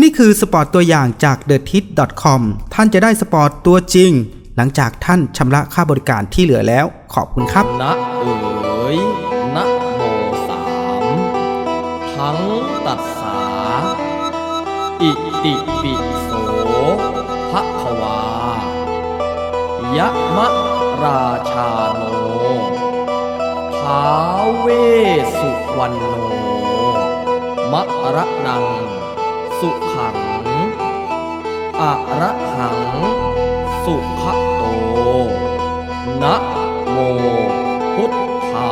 นี่คือสปอร์ตตัวอย่างจาก t h e t i t c o m ท่านจะได้สปอร์ตตัวจริง หลังจากท่านชำระค่าบริการที่เหลือแล้ว ขอบคุณครับ นะเอ๋ยนะโมสามทั้งตัดสา อิติปิโสภะคะวายะมะราชาโนท้าเวสสุวรรณโนมะระนัง สุขัง อระหัง สุขโต นะโมพุทธา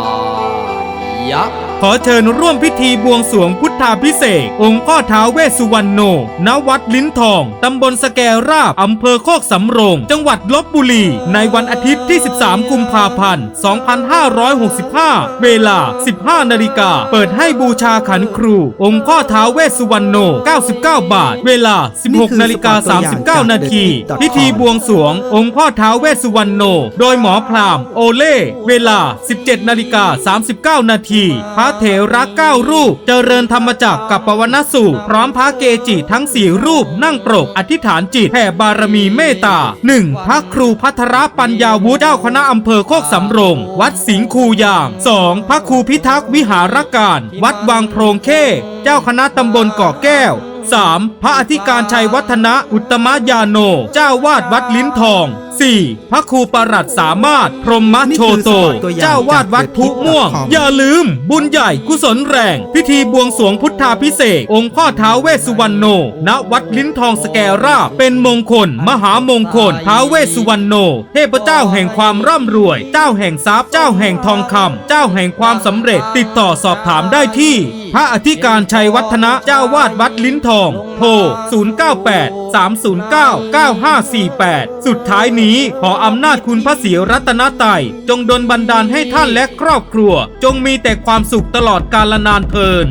ยะ ขอเชิญร่วมพิธีบวงสรวงพุทธาพิเศษองค์พ่อท้าวเวสสุวรรณโน ณ วัดลิ้นทอง ตำบลสแกราบ อำเภอโคกสำโรง จังหวัดลบบุรี ในวันอาทิตย์ที่ 13 กุมภาพันธ์ 2565 เวลา 15 นาฬิกา เปิดให้บูชาขันครู องค์พ่อท้าวเวสสุวรรณโน 99 บาท เวลา 16 นาฬิกา 39 นาที พิธีบวงสรวง องค์พ่อท้าวเวสสุวรรณโน โดยหมอพราหมณ์โอเล่ เวลา 17 นาฬิกา 39 นาทีพระระเถระเก้ารูป เจริญธรรมจักรกับปวนสูตรพร้อมพระเกจิทั้งสี่รูปนั่งปรกอธิษฐานจิตแผ่บารมีเมตตา 1. พระครูพัทรปัญญาวุฒิเจ้าคณะอำเภอโคกสำโรง วัดสิงคูยาง 2. พระครูพิทักษ์วิหารการ วัดวางโพรงเข้ เจ้าคณะตำบลเกาะแก้ว 3. พระอธิการชัยวัฒนะอุตตมยาโน เจ้าวาดวัดลิ้นทอง 4. พระครูประหลัดสามารถ พรหมโชโต เจ้าวาดวัดพุม่วง อย่าลืม บุญใหญ่กุศลแรง พิธีบวงสรวงพุทธาพิเศษกองค์พ่อท้าวเวสสุวรรณโน ณ วัดลิ้นทองสแกราบเป็นมงคล มหามงคลท้าวเวสสุวรรณโน เทพเจ้าแห่งความร่ำรวย เจ้าแห่งทรัพย์ เจ้าแห่งทองคำ เจ้าแห่งความสำเร็จ ติดต่อสอบถามได้ที่พระอธิการชัยวัฒนะเจ้าวาดวัดลิ้นทอง โทร 0983099548 สุดท้ายนี้ขออำนาจคุณพระศรีรัตนไตยจงดลบันดาลให้ท่านและครอบครัว จงมีแต่ความสุขตลอดกาลนานเทิน